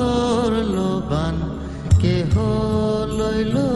অন্তর লোবান কেহ লইলো